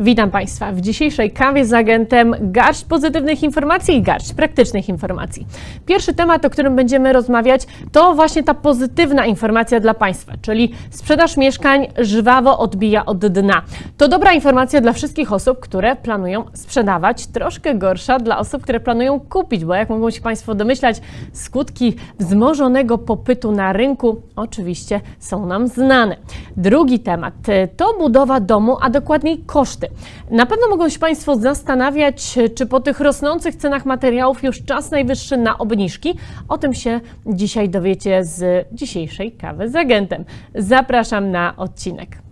Witam Państwa w dzisiejszej kawie z agentem. Garść pozytywnych informacji i garść praktycznych informacji. Pierwszy temat, o którym będziemy rozmawiać, to właśnie ta pozytywna informacja dla Państwa, czyli sprzedaż mieszkań żwawo odbija od dna. To dobra informacja dla wszystkich osób, które planują sprzedawać, troszkę gorsza dla osób, które planują kupić, bo jak mogą się Państwo domyślać, skutki wzmożonego popytu na rynku oczywiście są nam znane. Drugi temat y, to budowa domu, a dokładniej koszty. Na pewno mogą się Państwo zastanawiać, czy po tych rosnących cenach materiałów już czas najwyższy na obniżki. O tym się dzisiaj dowiecie z dzisiejszej kawy z agentem. Zapraszam na odcinek.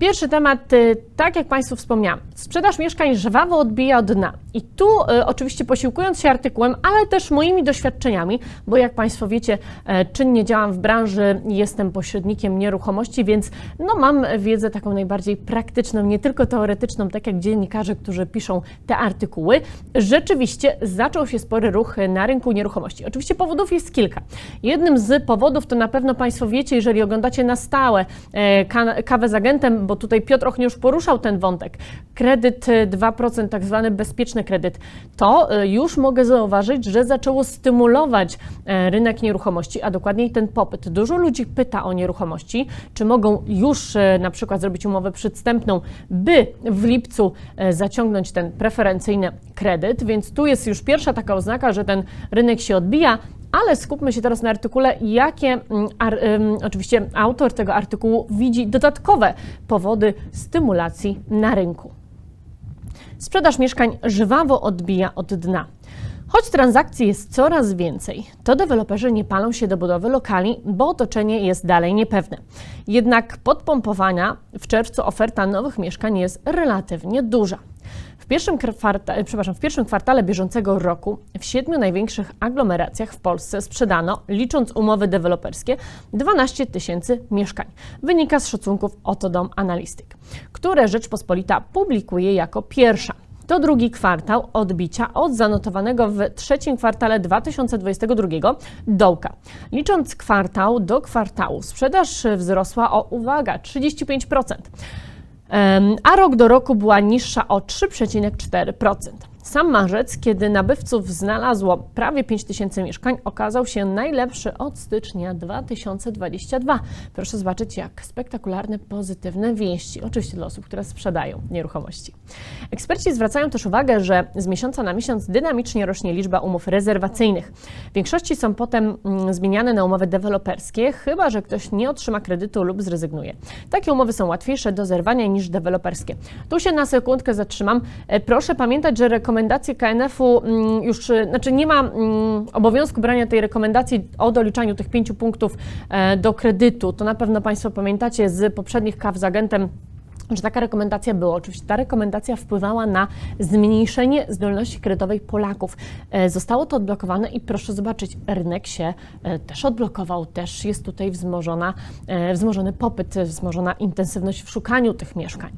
Pierwszy temat, y, tak jak Państwu wspomniałam, sprzedaż mieszkań żwawo odbija od dna. I tu y, oczywiście posiłkując się artykułem, ale też moimi doświadczeniami, bo jak Państwo wiecie, e, czynnie działam w branży, jestem pośrednikiem nieruchomości, więc no mam wiedzę taką najbardziej praktyczną, nie tylko teoretyczną, tak jak dziennikarze, którzy piszą te artykuły. Rzeczywiście zaczął się spory ruch na rynku nieruchomości. Oczywiście powodów jest kilka. Jednym z powodów to na pewno Państwo wiecie, jeżeli oglądacie na stałe e, ka- kawę z agentem, bo tutaj Piotr Ochniusz poruszał ten wątek. Kredyt e, 2%, tak zwany bezpieczny kredyt, to e, już mogę zauważyć, że zaczęło stymulować e, rynek nieruchomości, a dokładniej ten popyt. Dużo ludzi pyta o nieruchomości, czy mogą już e, na przykład zrobić umowę przedstępną, by w lipcu e, zaciągnąć ten preferencyjny kredyt, więc tu jest już pierwsza taka oznaka, że ten rynek się odbija, ale skupmy się teraz na artykule, jakie mm, ar, oczywiście autor tego artykułu widzi dodatkowe powody stymulacji na rynku. Sprzedaż mieszkań żwawo odbija od dna. Choć transakcji jest coraz więcej, to deweloperzy nie palą się do budowy lokali, bo otoczenie jest dalej niepewne. Jednak podpompowana w czerwcu oferta nowych mieszkań jest relatywnie duża. Pierwszym, kwarta, przepraszam, w pierwszym kwartale bieżącego roku w siedmiu największych aglomeracjach w Polsce sprzedano, licząc umowy deweloperskie, 12 tysięcy mieszkań. Wynika z szacunków Otodom Analistyk, które Rzeczpospolita publikuje jako pierwsza. To drugi kwartał odbicia od zanotowanego w trzecim kwartale 2022 dołka. Licząc kwartał do kwartału, sprzedaż wzrosła o, uwaga, 35%, Em, a rok do roku była niższa o 3,4%. Sam marzec, kiedy nabywców znalazło prawie 5 tysięcy mieszkań, okazał się najlepszy od stycznia 2022. Proszę zobaczyć, jak spektakularne, pozytywne wieści, oczywiście dla osób, które sprzedają nieruchomości. Eksperci zwracają też uwagę, że z miesiąca na miesiąc dynamicznie rośnie liczba umów rezerwacyjnych. W większości są potem mm, zmieniane na umowy deweloperskie, chyba że ktoś nie otrzyma kredytu lub zrezygnuje. Takie umowy są łatwiejsze do zerwania niż deweloperskie. Tu się na sekundkę zatrzymam. E, Proszę pamiętać, że rekomendacje KNF-u mm, już, e, znaczy nie ma mm, obowiązku brania tej rekomendacji o doliczaniu tych pięciu punktów e, do kredytu. To na pewno Państwo pamiętacie z poprzednich kaw z agentem że taka rekomendacja była. Oczywiście ta rekomendacja wpływała na zmniejszenie zdolności kredytowej Polaków. E, Zostało to odblokowane i proszę zobaczyć, rynek się e, też odblokował, też jest tutaj wzmożona, wzmożony popyt, wzmożona intensywność w szukaniu tych mieszkań.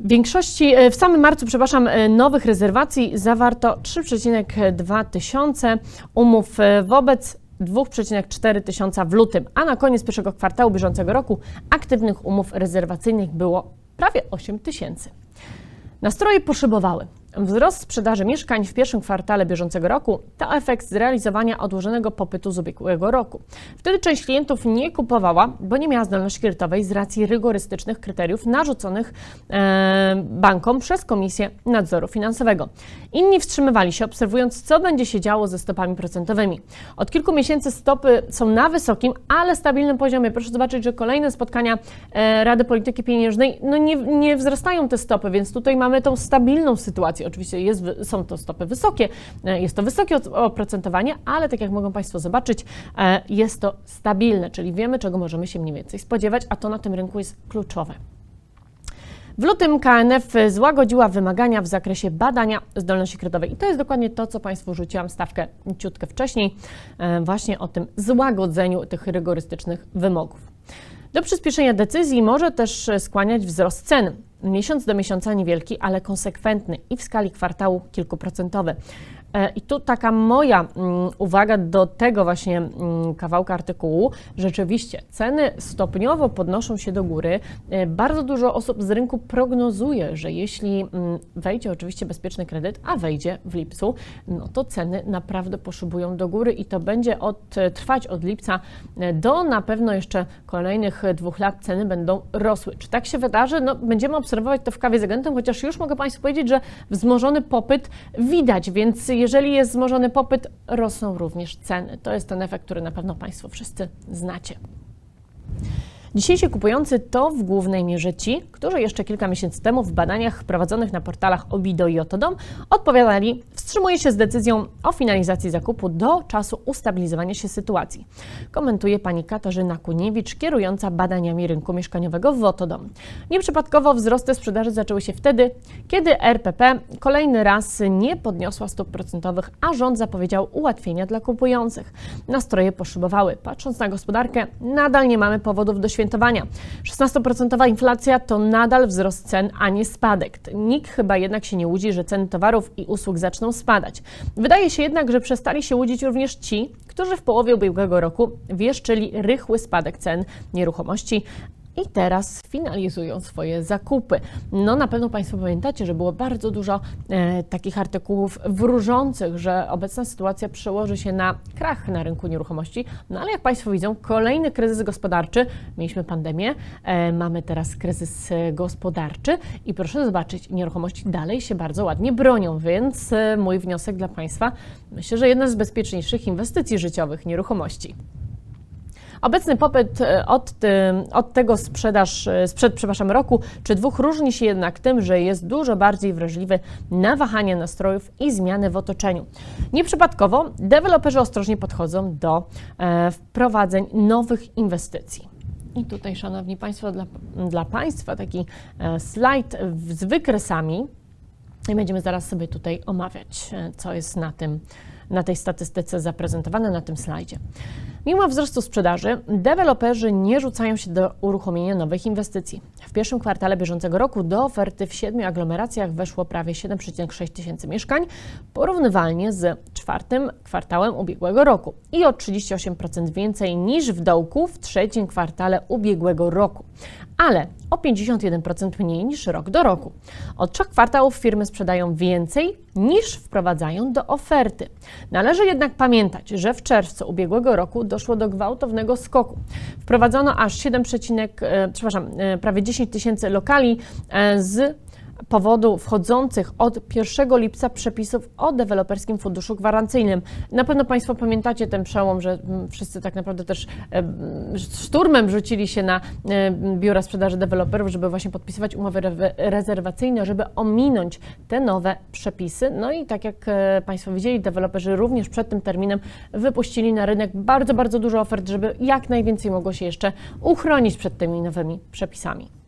W większości, e, w samym marcu, przepraszam, e, nowych rezerwacji zawarto 3,2 tysiące umów e, wobec 2,4 tysiąca w lutym, a na koniec pierwszego kwartału bieżącego roku aktywnych umów rezerwacyjnych było prawie 8 tysięcy. Nastroje poszybowały. Wzrost sprzedaży mieszkań w pierwszym kwartale bieżącego roku to efekt zrealizowania odłożonego popytu z ubiegłego roku. Wtedy część klientów nie kupowała, bo nie miała zdolności kredytowej z racji rygorystycznych kryteriów narzuconych e, bankom przez Komisję Nadzoru Finansowego. Inni wstrzymywali się, obserwując, co będzie się działo ze stopami procentowymi. Od kilku miesięcy stopy są na wysokim, ale stabilnym poziomie. Proszę zobaczyć, że kolejne spotkania e, Rady Polityki Pieniężnej no nie, nie wzrastają te stopy, więc tutaj mamy tą stabilną sytuację. Oczywiście jest, są to stopy wysokie, e, jest to wysokie oc- oprocentowanie, ale tak jak mogą Państwo zobaczyć, e, jest to stabilne, czyli wiemy, czego możemy się mniej więcej spodziewać, a to na tym rynku jest kluczowe. W lutym KNF złagodziła wymagania w zakresie badania zdolności kredytowej. I to jest dokładnie to, co Państwu rzuciłam stawkę ciutkę wcześniej, e, właśnie o tym złagodzeniu tych rygorystycznych wymogów. Do przyspieszenia decyzji może też skłaniać wzrost cen. Miesiąc do miesiąca niewielki, ale konsekwentny i w skali kwartału kilkuprocentowy. E, I tu taka moja mm, uwaga do tego właśnie mm, kawałka artykułu. Rzeczywiście ceny stopniowo podnoszą się do góry. E, Bardzo dużo osób z rynku prognozuje, że jeśli mm, wejdzie oczywiście bezpieczny kredyt, a wejdzie w lipcu, no to ceny naprawdę poszybują do góry i to będzie od, e, trwać od lipca do na pewno jeszcze kolejnych dwóch lat ceny będą rosły. Czy tak się wydarzy? No, będziemy obserwować to w kawie z agentem, chociaż już mogę Państwu powiedzieć, że wzmożony popyt widać, więc jeżeli jest wzmożony popyt, rosną również ceny. To jest ten efekt, który na pewno Państwo wszyscy znacie. Dzisiejsi kupujący to w głównej mierze ci, którzy jeszcze kilka miesięcy temu w badaniach prowadzonych na portalach Obido i Otodom odpowiadali, wstrzymuje się z decyzją o finalizacji zakupu do czasu ustabilizowania się sytuacji. Komentuje pani Katarzyna Kuniewicz, kierująca badaniami rynku mieszkaniowego w Otodom. Nieprzypadkowo wzrosty sprzedaży zaczęły się wtedy, kiedy RPP kolejny raz nie podniosła stóp procentowych, a rząd zapowiedział ułatwienia dla kupujących. Nastroje poszybowały. Patrząc na gospodarkę, nadal nie mamy powodów do świętowania. 16% inflacja to nadal wzrost cen, a nie spadek. Nikt chyba jednak się nie łudzi, że ceny towarów i usług zaczną spadać. Wydaje się jednak, że przestali się łudzić również ci, którzy w połowie ubiegłego roku wieszczyli rychły spadek cen nieruchomości, i teraz finalizują swoje zakupy. No na pewno Państwo pamiętacie, że było bardzo dużo e, takich artykułów wróżących, że obecna sytuacja przełoży się na krach na rynku nieruchomości. No ale jak Państwo widzą, kolejny kryzys gospodarczy. Mieliśmy pandemię, e, mamy teraz kryzys e, gospodarczy i proszę zobaczyć, nieruchomości dalej się bardzo ładnie bronią, więc e, mój wniosek dla Państwa, myślę, że jedna z bezpieczniejszych inwestycji życiowych nieruchomości. Obecny popyt e, od, od tego sprzedaż, e, sprzed przepraszam, roku czy dwóch różni się jednak tym, że jest dużo bardziej wrażliwy na wahania nastrojów i zmiany w otoczeniu. Nieprzypadkowo deweloperzy ostrożnie podchodzą do e, wprowadzeń nowych inwestycji. I tutaj, Szanowni Państwo, dla, dla Państwa taki e, slajd z wykresami, i będziemy zaraz sobie tutaj omawiać, co jest na, tym, na tej statystyce zaprezentowane na tym slajdzie. Mimo wzrostu sprzedaży, deweloperzy nie rzucają się do uruchomienia nowych inwestycji. W pierwszym kwartale bieżącego roku do oferty w siedmiu aglomeracjach weszło prawie 7,6 tysięcy mieszkań, porównywalnie z czwartym kwartałem ubiegłego roku i o 38% więcej niż w dołku w trzecim kwartale ubiegłego roku, ale o 51% mniej niż rok do roku. Od trzech kwartałów firmy sprzedają więcej niż wprowadzają do oferty. Należy jednak pamiętać, że w czerwcu ubiegłego roku doszło do gwałtownego skoku. Wprowadzono aż 7, e, przepraszam, e, prawie 10 tysięcy lokali e, z powodu wchodzących od 1 lipca przepisów o deweloperskim funduszu gwarancyjnym. Na pewno Państwo pamiętacie ten przełom, że mm, wszyscy tak naprawdę też szturmem rzucili się na biura sprzedaży deweloperów, żeby właśnie podpisywać umowy rezerwacyjne, żeby ominąć te nowe przepisy. No i tak jak e, Państwo widzieli, deweloperzy również przed tym terminem wypuścili na rynek bardzo, bardzo dużo ofert, żeby jak najwięcej mogło się jeszcze uchronić przed tymi nowymi przepisami.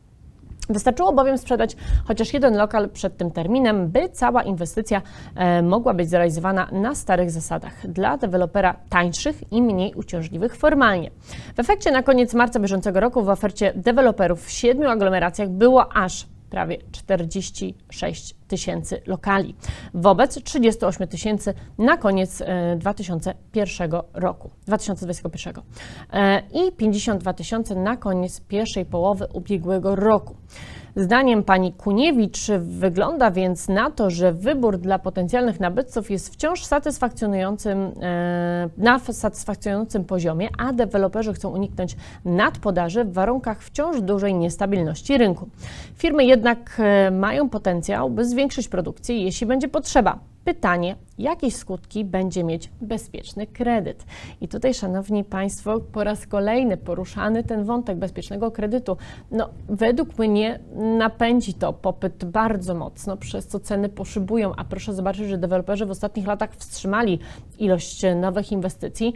Wystarczyło bowiem sprzedać chociaż jeden lokal przed tym terminem, by cała inwestycja e, mogła być zrealizowana na starych zasadach dla dewelopera tańszych i mniej uciążliwych formalnie. W efekcie na koniec marca bieżącego roku w ofercie deweloperów w siedmiu aglomeracjach było aż prawie 46 tysięcy lokali, wobec 38 tysięcy na koniec e, 2001 roku, 2021 e, i 52 tysiące na koniec pierwszej połowy ubiegłego roku. Zdaniem pani Kuniewicz wygląda więc na to, że wybór dla potencjalnych nabywców jest wciąż satysfakcjonującym, e, na satysfakcjonującym poziomie, a deweloperzy chcą uniknąć nadpodaży w warunkach wciąż dużej niestabilności rynku. Firmy jednak e, mają potencjał, by zwiększyć produkcję, jeśli będzie potrzeba. Pytanie, jakie skutki będzie mieć bezpieczny kredyt? I tutaj, Szanowni Państwo, po raz kolejny poruszany ten wątek bezpiecznego kredytu. No, według mnie napędzi to popyt bardzo mocno, przez co ceny poszybują, a proszę zobaczyć, że deweloperzy w ostatnich latach wstrzymali ilość nowych inwestycji.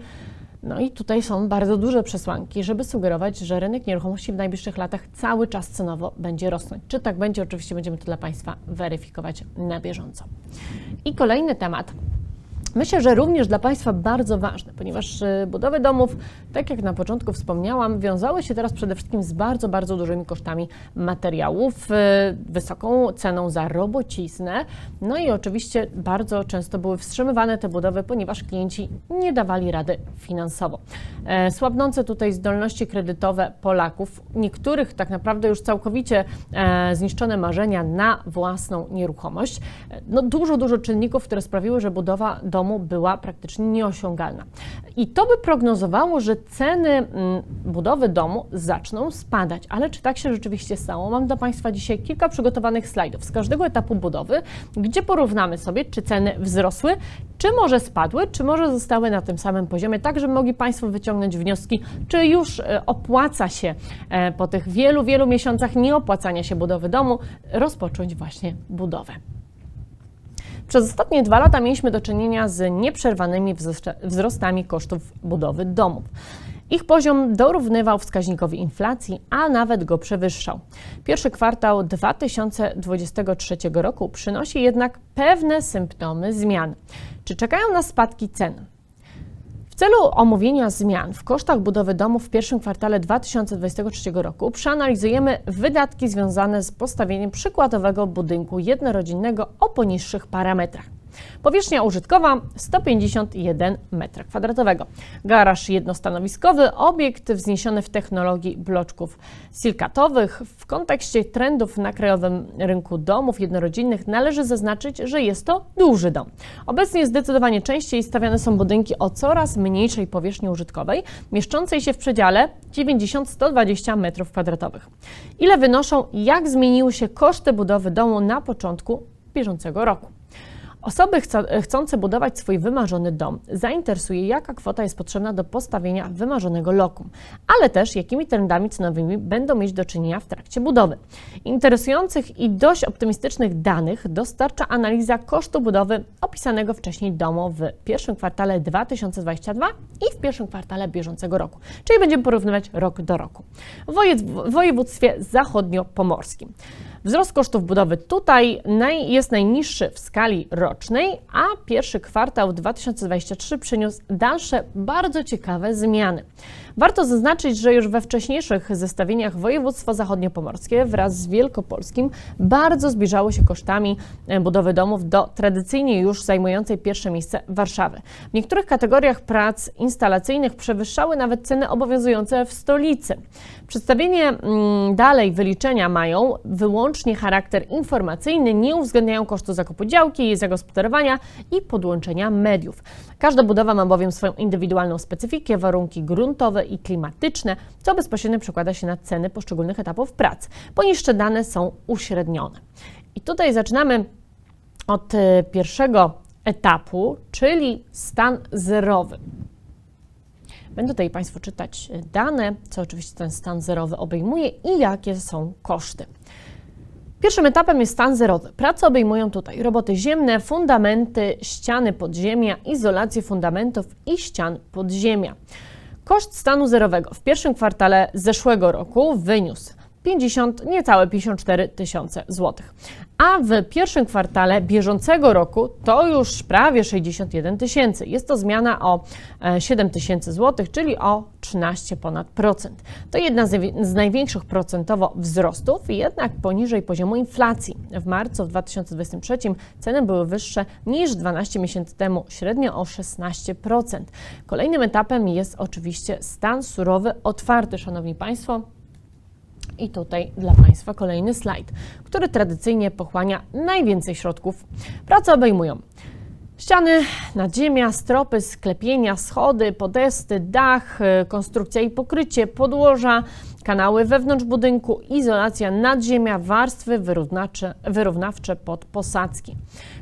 No i tutaj są bardzo duże przesłanki, żeby sugerować, że rynek nieruchomości w najbliższych latach cały czas cenowo będzie rosnąć. Czy tak będzie? Oczywiście będziemy to dla Państwa weryfikować na bieżąco. I kolejny temat. Myślę, że również dla Państwa bardzo ważne, ponieważ y, budowy domów, tak jak na początku wspomniałam, wiązały się teraz przede wszystkim z bardzo, bardzo dużymi kosztami materiałów, y, wysoką ceną za robociznę, no i oczywiście bardzo często były wstrzymywane te budowy, ponieważ klienci nie dawali rady finansowo. E, Słabnące tutaj zdolności kredytowe Polaków, niektórych tak naprawdę już całkowicie e, zniszczone marzenia na własną nieruchomość, e, no dużo, dużo czynników, które sprawiły, że budowa domu była praktycznie nieosiągalna. I to by prognozowało, że ceny mm, budowy domu zaczną spadać. Ale czy tak się rzeczywiście stało? Mam dla Państwa dzisiaj kilka przygotowanych slajdów z każdego etapu budowy, gdzie porównamy sobie, czy ceny wzrosły, czy może spadły, czy może zostały na tym samym poziomie, tak żeby mogli Państwo wyciągnąć wnioski, czy już e, opłaca się e, po tych wielu, wielu miesiącach nieopłacania się budowy domu rozpocząć właśnie budowę. Przez ostatnie dwa lata mieliśmy do czynienia z nieprzerwanymi wzrosta- wzrostami kosztów budowy domów. Ich poziom dorównywał wskaźnikowi inflacji, a nawet go przewyższał. Pierwszy kwartał 2023 roku przynosi jednak pewne symptomy zmian. Czy czekają nas spadki cen? Celu omówienia zmian w kosztach budowy domów w pierwszym kwartale 2023 roku przeanalizujemy wydatki związane z postawieniem przykładowego budynku jednorodzinnego o poniższych parametrach. Powierzchnia użytkowa 151 m2. Garaż jednostanowiskowy, obiekt wzniesiony w technologii bloczków silkatowych. W kontekście trendów na krajowym rynku domów jednorodzinnych należy zaznaczyć, że jest to duży dom. Obecnie zdecydowanie częściej stawiane są budynki o coraz mniejszej powierzchni użytkowej, mieszczącej się w przedziale 90-120 m2. Ile wynoszą, jak zmieniły się koszty budowy domu na początku bieżącego roku? Osoby chcące budować swój wymarzony dom zainteresuje, jaka kwota jest potrzebna do postawienia wymarzonego lokum, ale też jakimi trendami cenowymi będą mieć do czynienia w trakcie budowy. Interesujących i dość optymistycznych danych dostarcza analiza kosztu budowy opisanego wcześniej domu w pierwszym kwartale 2022 i w pierwszym kwartale bieżącego roku, czyli będziemy porównywać rok do roku. W województwie zachodniopomorskim. Wzrost kosztów budowy tutaj naj, jest najniższy w skali rocznej, a pierwszy kwartał 2023 przyniósł dalsze bardzo ciekawe zmiany. Warto zaznaczyć, że już we wcześniejszych zestawieniach województwo zachodniopomorskie wraz z wielkopolskim bardzo zbliżało się kosztami e, budowy domów do tradycyjnie już zajmującej pierwsze miejsce Warszawy. W niektórych kategoriach prac instalacyjnych przewyższały nawet ceny obowiązujące w stolicy. Przedstawienie mm, dalej wyliczenia mają wyłącznie charakter informacyjny, nie uwzględniają kosztu zakupu działki, jej zagospodarowania i podłączenia mediów. Każda budowa ma bowiem swoją indywidualną specyfikę, warunki gruntowe i klimatyczne, co bezpośrednio przekłada się na ceny poszczególnych etapów prac. Poniższe dane są uśrednione. I tutaj zaczynamy od e, pierwszego etapu, czyli stan zerowy. Będę tutaj Państwu czytać e, dane, co oczywiście ten stan zerowy obejmuje i jakie są koszty. Pierwszym etapem jest stan zerowy. Prace obejmują tutaj roboty ziemne, fundamenty, ściany podziemia, izolację fundamentów i ścian podziemia. Koszt stanu zerowego w pierwszym kwartale zeszłego roku wyniósł 50, niecałe 54 tysiące złotych. A w pierwszym kwartale bieżącego roku to już prawie 61 tysięcy. Jest to zmiana o e, 7 tysięcy złotych, czyli o 13 ponad procent. To jedna z najwi- z największych procentowo wzrostów, jednak poniżej poziomu inflacji. W marcu w 2023 ceny były wyższe niż 12 miesięcy temu, średnio o 16%. Kolejnym etapem jest oczywiście stan surowy otwarty, Szanowni Państwo. I tutaj dla Państwa kolejny slajd, który tradycyjnie pochłania najwięcej środków. Prace obejmują ściany, nadziemia, stropy, sklepienia, schody, podesty, dach, y, konstrukcja i pokrycie, podłoża, kanały wewnątrz budynku, izolacja nadziemia, warstwy wyrównawcze, pod posadzki.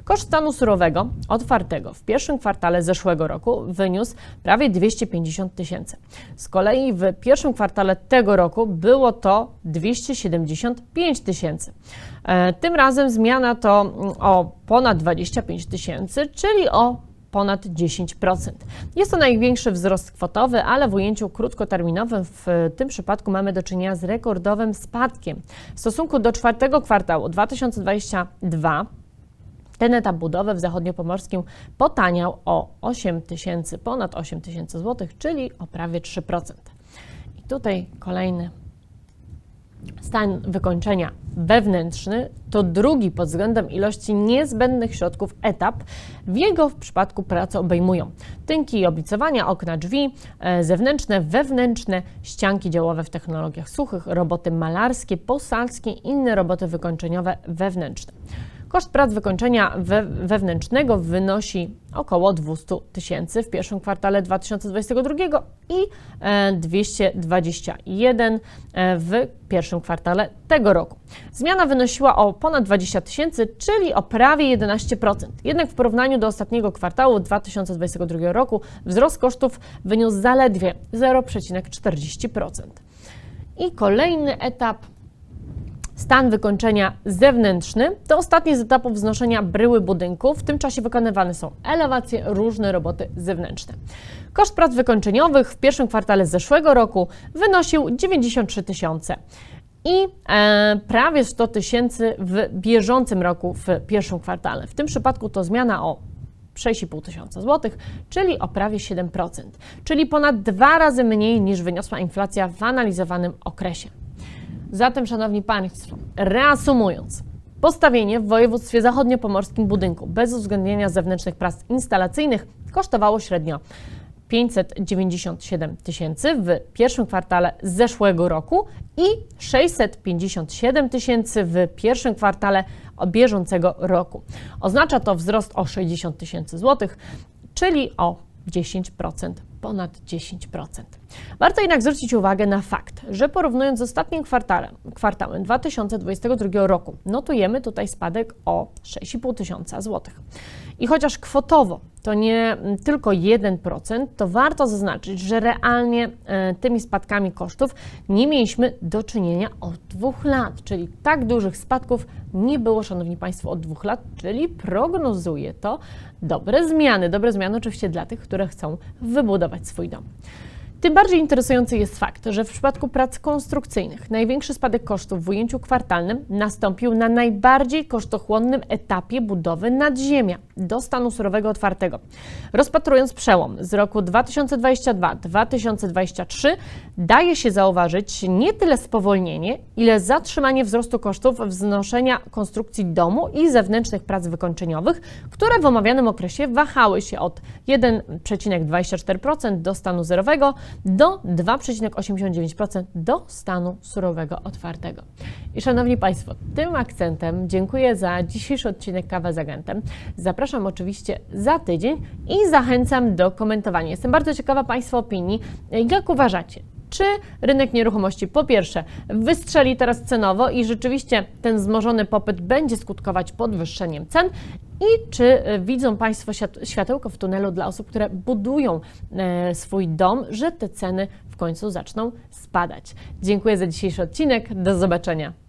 Koszt stanu surowego otwartego w pierwszym kwartale zeszłego roku wyniósł prawie 250 tysięcy. Z kolei w pierwszym kwartale tego roku było to 275 tysięcy. E, Tym razem zmiana to mm, o ponad 25 tysięcy, czyli o ponad 10%. Jest to największy wzrost kwotowy, ale w ujęciu krótkoterminowym w tym przypadku mamy do czynienia z rekordowym spadkiem. W stosunku do czwartego kwartału 2022 ten etap budowy w zachodniopomorskim potaniał o 8 tysięcy, ponad 8 tysięcy złotych, czyli o prawie 3%. I tutaj kolejny Stan wykończenia wewnętrzny to drugi pod względem ilości niezbędnych środków etap. W jego w przypadku pracę obejmują tynki i oblicowania, okna, drzwi, e, zewnętrzne, wewnętrzne, ścianki działowe w technologiach suchych, roboty malarskie, posalskie, inne roboty wykończeniowe wewnętrzne. Koszt prac wykończenia we, wewnętrznego wynosi około 200 tysięcy w pierwszym kwartale 2022 i e, 221 e, w pierwszym kwartale tego roku. Zmiana wynosiła o ponad 20 tysięcy, czyli o prawie 11%. Jednak w porównaniu do ostatniego kwartału 2022 roku wzrost kosztów wyniósł zaledwie 0,40%. I kolejny etap Stan wykończenia zewnętrzny to ostatni z etapów wznoszenia bryły budynku. W tym czasie wykonywane są elewacje, różne roboty zewnętrzne. Koszt prac wykończeniowych w pierwszym kwartale zeszłego roku wynosił 93 tysiące i e, prawie 100 tysięcy w bieżącym roku w pierwszym kwartale. W tym przypadku to zmiana o 6,5 tysiąca złotych, czyli o prawie 7%, czyli ponad dwa razy mniej niż wyniosła inflacja w analizowanym okresie. Zatem, Szanowni Państwo, reasumując, postawienie w województwie zachodniopomorskim budynku bez uwzględnienia zewnętrznych prac instalacyjnych kosztowało średnio 597 tysięcy w pierwszym kwartale zeszłego roku i 657 tysięcy w pierwszym kwartale bieżącego roku. Oznacza to wzrost o 60 tysięcy złotych, czyli o 10%, ponad 10%. Warto jednak zwrócić uwagę na fakt, że porównując z ostatnim kwartałem, kwartałem 2022 roku, notujemy tutaj spadek o 6,5 tysiąca złotych. I chociaż kwotowo to nie tylko 1%, to warto zaznaczyć, że realnie e, tymi spadkami kosztów nie mieliśmy do czynienia od dwóch lat, czyli tak dużych spadków nie było, Szanowni Państwo, od dwóch lat, czyli prognozuje to dobre zmiany. Dobre zmiany oczywiście dla tych, które chcą wybudować swój dom. Tym bardziej interesujący jest fakt, że w przypadku prac konstrukcyjnych największy spadek kosztów w ujęciu kwartalnym nastąpił na najbardziej kosztochłonnym etapie budowy nadziemia do stanu surowego otwartego. Rozpatrując przełom z roku 2022-2023, daje się zauważyć nie tyle spowolnienie, ile zatrzymanie wzrostu kosztów wznoszenia konstrukcji domu i zewnętrznych prac wykończeniowych, które w omawianym okresie wahały się od 1,24% do stanu zerowego do 2,89% do stanu surowego otwartego. I szanowni Państwo, tym akcentem dziękuję za dzisiejszy odcinek Kawa z Agentem. Zapraszam oczywiście za tydzień i zachęcam do komentowania. Jestem bardzo ciekawa Państwa opinii. Jak uważacie? Czy rynek nieruchomości po pierwsze wystrzeli teraz cenowo i rzeczywiście ten wzmożony popyt będzie skutkować podwyższeniem cen i czy e, widzą Państwo świat- światełko w tunelu dla osób, które budują e, swój dom, że te ceny w końcu zaczną spadać? Dziękuję za dzisiejszy odcinek. Do zobaczenia.